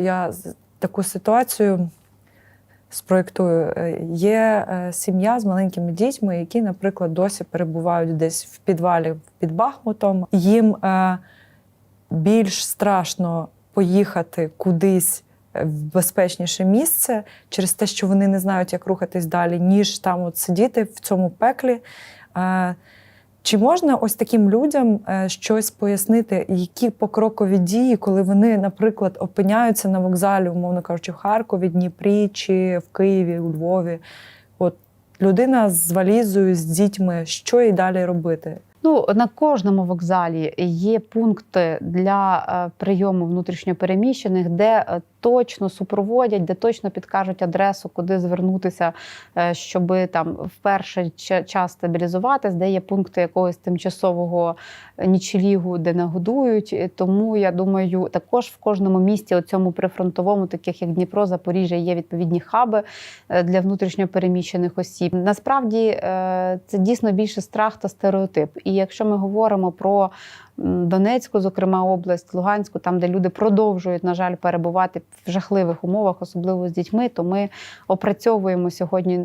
Я таку ситуацію спроєктую. Е, Є е, сім'я з маленькими дітьми, які, наприклад, досі перебувають десь в підвалі під Бахмутом. Їм е, більш страшно поїхати кудись в безпечніше місце через те, що вони не знають, як рухатись далі, ніж там от сидіти в цьому пеклі. Чи можна ось таким людям е, щось пояснити, які покрокові дії, коли вони, наприклад, опиняються на вокзалі, умовно кажучи, в Харкові, Дніпрі чи в Києві, у Львові? От людина з валізою, з дітьми, що їй далі робити? Ну, на кожному вокзалі є пункти для е, прийому внутрішньопереміщених, де е, точно супроводять, де точно підкажуть адресу, куди звернутися, е, щоб там в перший час стабілізуватись, де є пункти якогось тимчасового нічлігу, де нагодують. Тому я думаю, також в кожному місті, цьому прифронтовому, таких як Дніпро, Запоріжжя, є відповідні хаби е, для внутрішньопереміщених осіб. Насправді е, це дійсно більше страх та стереотип. І якщо ми говоримо про Донецьку, зокрема область, Луганську, там де люди продовжують, на жаль, перебувати в жахливих умовах, особливо з дітьми, то ми опрацьовуємо сьогодні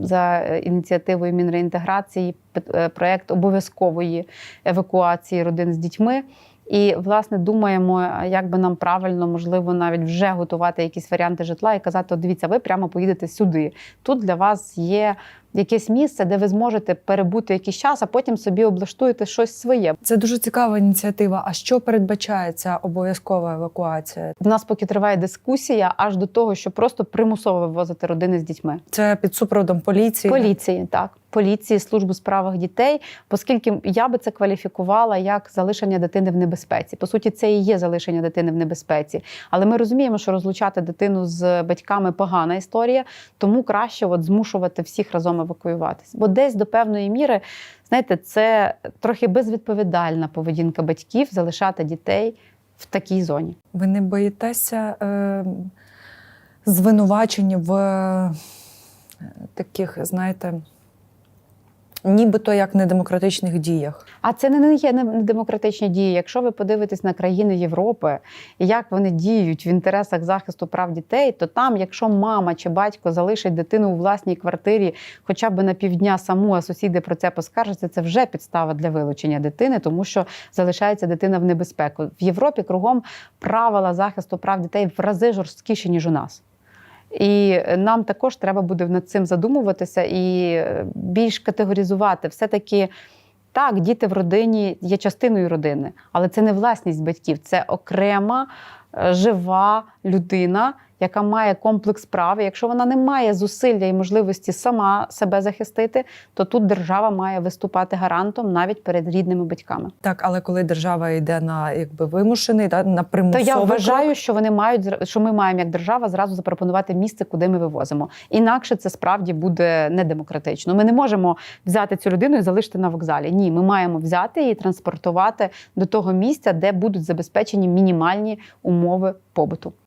за ініціативою Мінреінтеграції е, обов'язкової евакуації родин з дітьми. І власне думаємо, як би нам правильно, можливо, навіть вже готувати якісь варіанти житла і казати: дивіться, ви прямо поїдете сюди. Тут для вас є якесь місце, де ви зможете перебути якийсь час, а потім собі облаштуєте щось своє. Це дуже цікава ініціатива. А що передбачається обов'язкова евакуація? В нас поки триває дискусія аж до того, що просто примусово вивозити родини з дітьми. Це під супроводом поліції. Поліції, так. Поліції, служби у справах дітей, оскільки я би це кваліфікувала як залишення дитини в небезпеці. По суті, це і є залишення дитини в небезпеці. Але ми розуміємо, що розлучати дитину з батьками погана історія, тому краще от змушувати всіх разом евакуюватись. Бо десь до певної міри, знаєте, це трохи безвідповідальна поведінка батьків залишати дітей в такій зоні. Ви не боїтеся е, звинувачень в е, таких, знаєте, нібито як недемократичних діях? А це не є недемократичні дії. Якщо ви подивитесь на країни Європи, як вони діють в інтересах захисту прав дітей, то там, якщо мама чи батько залишить дитину у власній квартирі хоча б на півдня саму, а сусіди про це поскаржаться, це вже підстава для вилучення дитини, тому що залишається дитина в небезпеку. В Європі кругом правила захисту прав дітей в рази жорсткіші ніж у нас. І нам також треба буде над цим задумуватися і е, більш категоризувати. Все-таки так, діти в родині є частиною родини, але це не власність батьків, це окрема жива людина, яка має комплекс прав. І Якщо вона не має зусилля і можливості сама себе захистити, то тут держава має виступати гарантом навіть перед рідними батьками. Так, але коли держава йде на якби вимушений, да, на То я вважаю, що вони мають що ми маємо як держава зразу запропонувати місце, куди ми вивозимо. Інакше це справді буде недемократично. Ми не можемо взяти цю людину і залишити на вокзалі. Ні, ми маємо взяти і транспортувати до того місця, де будуть забезпечені мінімальні умови побуту.